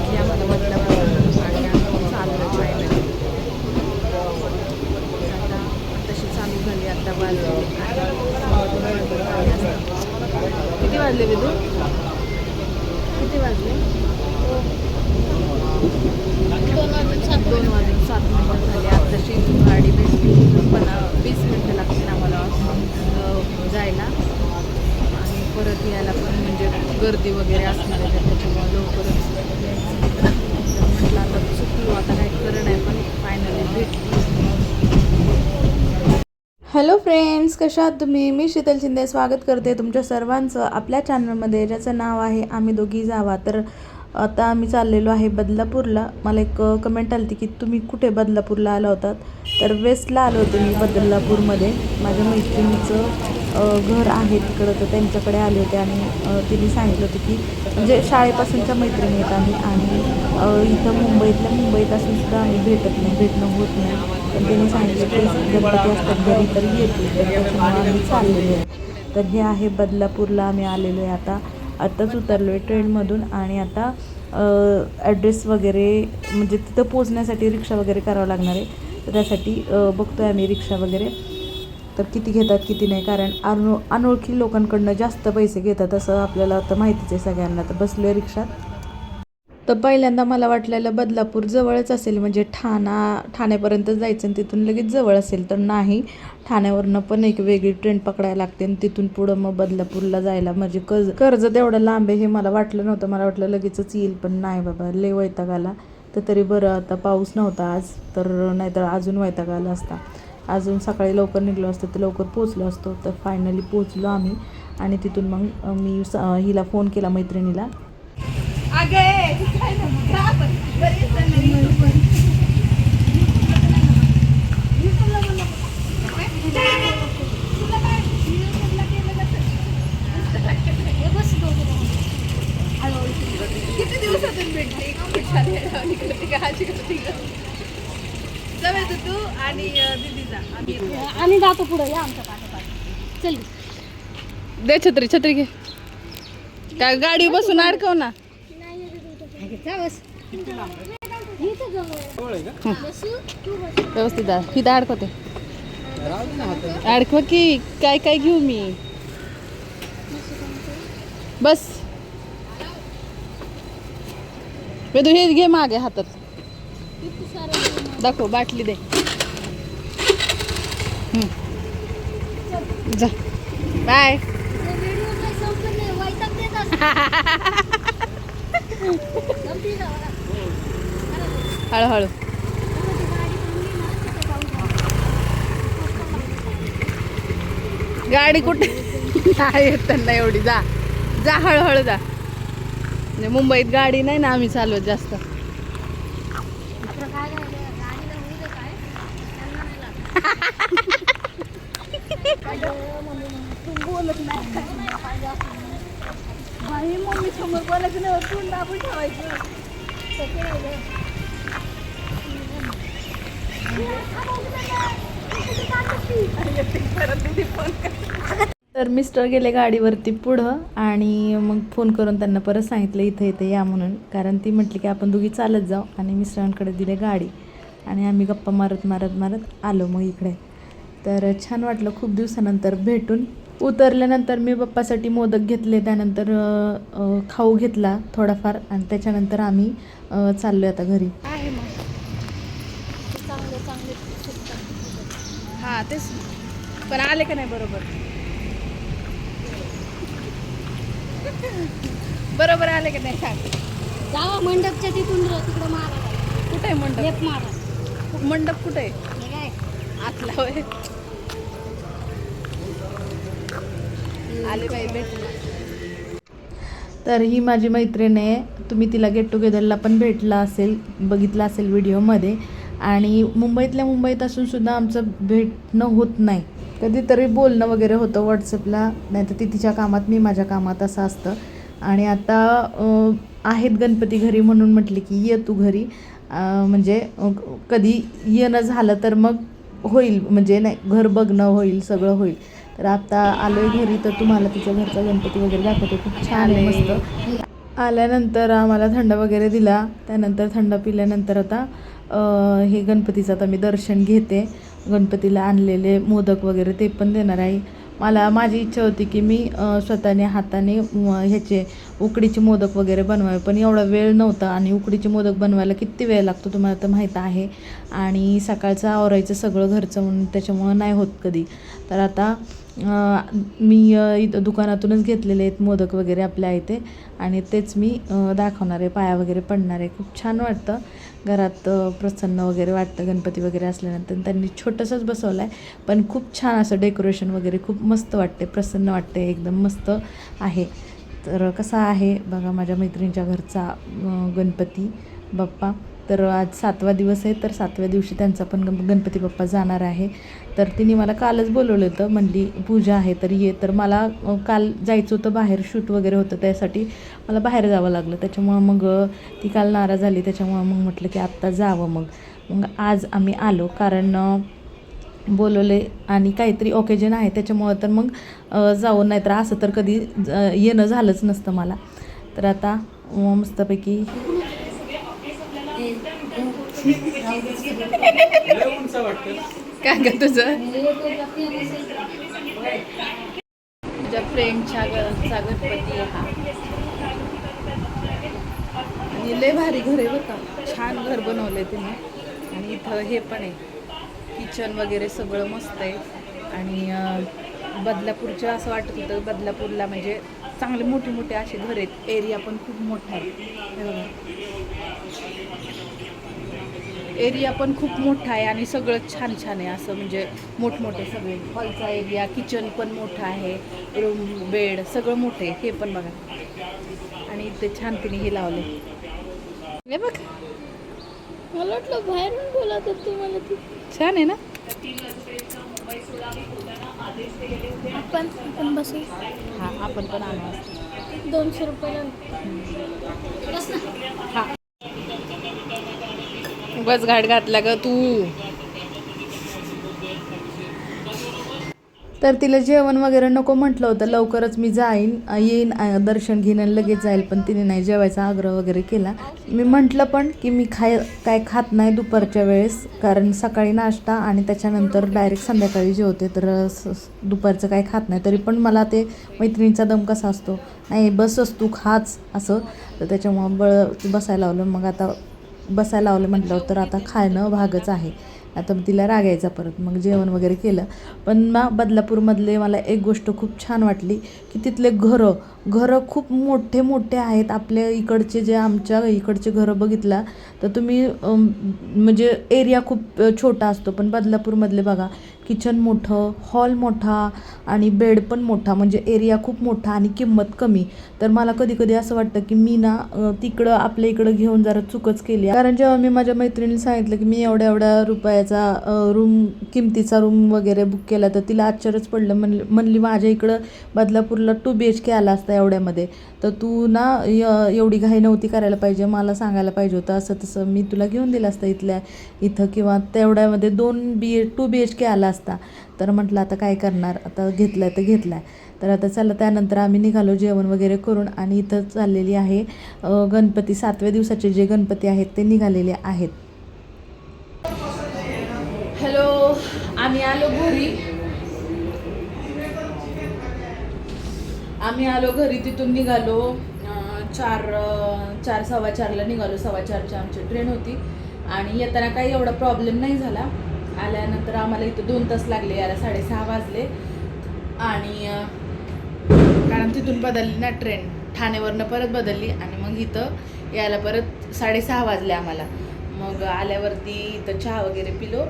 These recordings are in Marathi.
भेटली आम्हाला बदलापूर आणि आम्ही चाललो फायनली आता तशी चालू झाली आता वाजले. किती वाजले विदू? किती वाजले? दोन वाजून सात दोन वाजून सात मिनिटं झाले. आत्ताशी गाडी भेटली. पण वीस मिनटं लागतील आम्हाला जायला. आणि परत यायला पण म्हणजे गर्दी वगैरे असणार आहे त्याच्यामुळे लवकरच. म्हटलं आता चुकलो आता काय खरं नाही पण फायनली भेटली. हॅलो फ्रेंड्स कशा आहात तुम्ही? मी शीतल शिंदे स्वागत करते तुमच्या सर्वांचं आपल्या चॅनलमध्ये ज्याचं नाव आहे आम्ही दोघी जावा. तर आता आम्ही चाललेलो आहे बदलापूरला. मला एक कमेंट आली होती की तुम्ही कुठे बदलापूरला आला होतात? तर वेस्टला आलो होते मी बदलापूरमध्ये. माझ्या मैत्रिणीचं घर आहे तिकडं तर त्यांच्याकडे आले होते आणि तिने सांगितलं होतं की म्हणजे शाळेपासूनच्या मैत्रिणी आहेत आम्ही आणि इथं मुंबईतल्या मुंबईत असून सुद्धा आम्ही भेटत नाही भेटणं होत नाही. पण त्यांनी सांगितलं की गणपती असतात घरी तर येतील तर त्याच्यामुळे आम्ही चाललेलो आहे. तर हे आहे बदलापूरला आम्ही आलेलो आहे आता. आत्ताच उतरलो आहे ट्रेनमधून आणि आता ॲड्रेस वगैरे म्हणजे तिथं पोचण्यासाठी रिक्षा वगैरे करावं लागणार आहे. तर त्यासाठी बघतो आहे आम्ही रिक्षा वगैरे. तर किती घेतात किती नाही. कारण अनो अनोळखी लोकांकडनं जास्त पैसे घेतात असं आपल्याला आता माहितीच आहे सगळ्यांना. तर बसलो आहे रिक्षात. तर पहिल्यांदा मला वाटलेलं बदलापूर जवळच असेल म्हणजे ठाणा ठाण्यापर्यंत जायचं आणि तिथून लगेच जवळ असेल. तर नाही ठाण्यावरनं पण एक वेगळी ट्रेन पकडायला लागते आणि तिथून पुढं मग बदलापूरला जायला. म्हणजे कर्ज कर्ज तेवढं लांब आहे हे मला वाटलं नव्हतं. मला वाटलं लगेचच येईल पण नाही बाबा लय वैताग आला. तर तरी बरं आता पाऊस नव्हता आज तर नाहीतर अजून वैताग आला असता. अजून सकाळी लवकर निघलो असतो तर लवकर पोचलो असतो तर फायनली पोचलो आम्ही. आणि तिथून मग मी हिला फोन केला मैत्रिणीला. किती दिवसातून भेटली? तू आणि दिदीचा आम्ही आणि जातो पुढं या आमच्या पाठोपाठ. चल. दे छत्री छत्री घे. काय गाडी बसून अडकव ना. व्यवस्थित हिथं अडकवते. अडकव की काय काय घेऊ मी? बस. वेदू हे घे मागे हातात. दाखव बाटली दे. जा. बाय. हळूहळू. गाडी कुठे? नाही येत त्यांना एवढी. जा. जा हळूहळू जा. म्हणजे मुंबईत गाडी नाही ना आम्ही चालवत जास्त आपलं काय झालं, गाडीला होऊ दे काय, त्यांना नाही लागत. अगं, मम्मी, तू बोलत नाही मम्मी समोर नाही तोंड दाबून ठेवायचं तर मिस्टर गेले गाडीवरती पुढं आणि मग फोन करून त्यांना परत सांगितलं इथे इथे या म्हणून. कारण ती म्हटली की आपण दोघी चालत जाऊ आणि मिस्टरांकडे दिले गाडी. आणि आम्ही गप्पा मारत मारत मारत आलो मग इकडे. तर छान वाटलं खूप दिवसानंतर भेटून. उतरल्यानंतर मी पप्पासाठी मोदक घेतले त्यानंतर खाऊ घेतला थोडाफार आणि त्याच्यानंतर आम्ही चाललो आता घरी. आहे मग. ते चांगले चांगले. सुटतात. हा तेच पण आले का नाही बरोबर? बरोबर आले का नाही? सांग जावा मंडपच्या तिथून र- तिकडं मारा. कुठे मंडप? मारा. मंडप कुठे आहे? आतला होय. आले बाई भेट. तर ही माझी मैत्रीण आहे. तुम्ही तिला गेट टुगेदरला पण भेटला असेल बघितला असेल व्हिडिओमध्ये. आणि मुंबईतल्या मुंबईत असून सुद्धा आमचं भेटणं होत नाही. कधीतरी बोलणं वगैरे होतं व्हॉट्सअपला नाही तर ती तिच्या कामात मी माझ्या कामात असं असतं. आणि आता आहेत गणपती घरी म्हणून म्हटले की ये तू घरी. म्हणजे कधी येणं झालं तर मग होईल. म्हणजे नाही घर बघणं होईल सगळं होईल. तर आता आलोय घरी तर तुम्हाला तिच्या घरचा गणपती वगैरे दाखवते. खूप छान आहे मस्त. आल्यानंतर आम्हाला थंड वगैरे दिला. त्यानंतर थंड पिल्यानंतर आता हे गणपतीचं आता मी दर्शन घेते. गणपतीला आणलेले मोदक वगैरे ते पण देणार आहे. मला माझी इच्छा होती की मी स्वतःने हाताने ह्याचे उकडीचे मोदक वगैरे बनवावे. पण एवढा वेळ नव्हता आणि उकडीचे मोदक बनवायला किती वेळ लागतो तुम्हाला तर माहीत आहे. आणि सकाळचं आवरायचं सगळं घरचं म्हणून त्याच्यामुळं नाही होत कधी. तर आता मी इथं दुकानातूनच घेतलेले आहेत मोदक वगैरे आपल्या इथे आणि तेच मी दाखवणार आहे. पाया वगैरे पडणार आहे. खूप छान वाटतं. घरात प्रसन्न वगैरे वाटतं गणपती वगैरे असल्यानंतर. त्यांनी छोटंसंच बसवलं आहे पण खूप छान असं डेकोरेशन वगैरे खूप मस्त वाटते प्रसन्न वाटते एकदम मस्त आहे. तर कसा आहे बघा माझ्या मैत्रिणीच्या घरचा गणपती बाप्पा. तर आज सातवा दिवस आहे तर सातव्या दिवशी त्यांचा पण गणपती बाप्पा जाणार आहे. तर तिने मला कालच बोलवलं होतं म्हणली पूजा आहे तर ये. तर मला काल जायचं होतं बाहेर शूट वगैरे होतं त्यासाठी मला बाहेर जावं लागलं. त्याच्यामुळं मग ती काल नाराज झाली. त्याच्यामुळं मग म्हटलं की आत्ता जावं मग. मग आज आम्ही आलो कारण बोलवले आणि काहीतरी ओकेजन आहे त्याच्यामुळं तर मग जाऊन नाही तर असं तर कधी ज- येणं झालंच नसतं मला. तर आता मस्तपैकी काय का तुझं? तुझ्या फ्रेंडच्या घरचा गणपती आहे हा. आणि लय भारी घर आहे बरं का. छान घर बनवलंय तिने. आणि इथं हे पण आहे. किचन वगैरे सगळं मस्त आहे. आणि बदलापूरच्या असं वाटत होतं बदलापूरला म्हणजे चांगले मोठे मोठे असे घर आहेत. एरिया पण खूप मोठा आहे. एरिया पण खूप मोठा आहे आणि सगळं छान छान आहे. असं म्हणजे मोठमोठे सगळे हॉलचा एरिया किचन पण मोठा आहे रूम बेड सगळं मोठं आहे. हे पण बघा. आणि इथे छान तिने हे लावले. हे बघ. मला वाटलं बाहेरून बोलत होती मला ती. छान आहे ना? आपण आपण बसू हा आपण पण आणू. दोनशे रुपयाला ना. हा. बस घाट घातला ग तू. तर तिला जेवण वगैरे नको म्हटलं होतं. लवकरच मी जाईन येईन दर्शन घेईन आणि लगेच जाईल. पण तिने नाही जेवायचा आग्रह वगैरे केला. मी म्हटलं पण की मी खाय काय खात नाही दुपारच्या वेळेस. कारण सकाळी नाश्ता आणि त्याच्यानंतर डायरेक्ट संध्याकाळी जेवते. तर दुपारचं काय खात नाही. तरी पण मला ते मैत्रिणीचा दम कसा असतो? नाही बसच तू खाच असं. तर त्याच्यामुळं बळ बसायला लावलं. मग आता बसायला लावलं म्हटलं तर आता खाणं भागच आहे. आता मग तिला रागायचा परत मग जेवण वगैरे केलं. पण ना बदलापूरमधले मला एक गोष्ट खूप छान वाटली की तिथले घरं घरं खूप मोठे मोठे आहेत. आपल्या इकडचे जे आमच्या इकडचे घरं बघितला तर तुम्ही म्हणजे एरिया खूप छोटा असतो. पण बदलापूरमधले बघा किचन मोठं हॉल मोठा आणि बेड पण मोठा म्हणजे एरिया खूप मोठा आणि किंमत कमी. तर मला कधी कधी असं वाटतं की मी ना तिकडं आपल्या इकडं घेऊन जरा चुकच केली कारण जेव्हा मी माझ्या मैत्रिणीला सांगितलं की मी एवढ्या एवढ्या रुपयाचा रूम किमतीचा रूम वगैरे बुक केला तर तिला आश्चर्यच पडलं. म्हणली म्हणली माझ्या इकडं बदलापूरला टू बी एच के आला असता एवढ्यामध्ये. तर तू ना य- एवढी घाई नव्हती करायला पाहिजे मला सांगायला पाहिजे होतं. असं तसं मी तुला घेऊन दिलं असतं इथल्या इथं किंवा तेवढ्यामध्ये दोन बी ए टू बी एच के आला असता. तर म्हटलं आता काय करणार? आता घेतलं आहे तर घेतलं आहे तर आता चला त्यानंतर आम्ही निघालो जेवण वगैरे करून आणि इथं चाललेली आहे गणपती सातव्या दिवसाचे जे गणपती आहेत ते निघालेले आहेत. हॅलो आम्ही आलो घरी. आम्ही आलो घरी तिथून निघालो. चार चार सव्वा चारला निघालो. सव्वा चारची आमची ट्रेन होती. आणि येताना काही एवढा प्रॉब्लेम नाही झाला. आल्यानंतर आम्हाला इथं दोन तास लागले याला साडेसहा वाजले. आणि कारण तिथून बदलली ना ट्रेन. ठाणेवरनं परत बदलली आणि मग इथं यायला परत साडेसहा वाजले आम्हाला. मग आल्यावरती इथं चहा वगैरे पिलो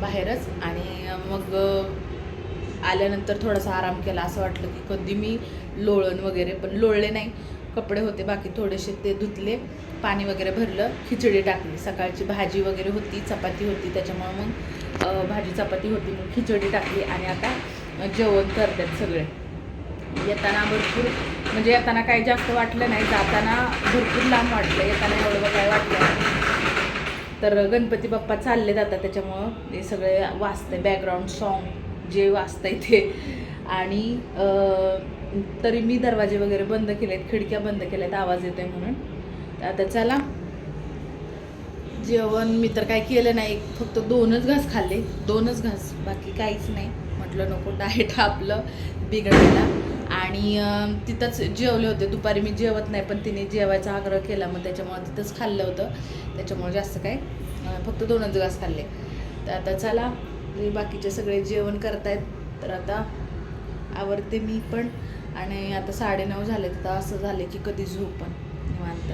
बाहेरच आणि मग आल्यानंतर थोडासा आराम केला. असं वाटलं की कधी मी लोळण वगैरे पण लोळले नाही. कपडे होते बाकी थोडेसे ते धुतले पाणी वगैरे भरलं खिचडी टाकली. सकाळची भाजी वगैरे होती चपाती होती त्याच्यामुळं मग भाजी चपाती होती मग खिचडी टाकली आणि आता जेवण करतात सगळे. येताना भरपूर म्हणजे येताना काही जास्त वाटलं नाही जाताना भरपूर लांब वाटलं येताना एवढं काय वाटलं तर गणपती बाप्पा चालले जातात त्याच्यामुळं हे सगळे वाचते बॅकग्राऊंड सॉन्ग जे वाचतंय ते. आणि तरी मी दरवाजे वगैरे बंद केलेत खिडक्या बंद केल्यात आवाज येतोय म्हणून. तर आता चला. जेवण मी तर काय केलं नाही फक्त दोनच घास खाल्ले. दोनच घास बाकी काहीच नाही. म्हटलं नको डाएट आपलं बिघडायला. आणि तिथंच जेवले होते. दुपारी मी जेवत नाही पण तिने जेवायचा आग्रह केला. मग त्याच्यामुळे तिथंच खाल्लं होतं. त्याच्यामुळे जास्त काय फक्त दोनच घास खाल्ले. तर आता चला. बाकीचे सगळे जेवण करतायत. तर आता आवडते मी पण. आणि आता साडेनऊ झाले तर असं झाले की कधी झोप पण निवांत.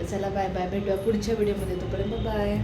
तर चला बाय बाय भेटूया पुढच्या व्हिडिओमध्ये. तोपर्यंत बाय.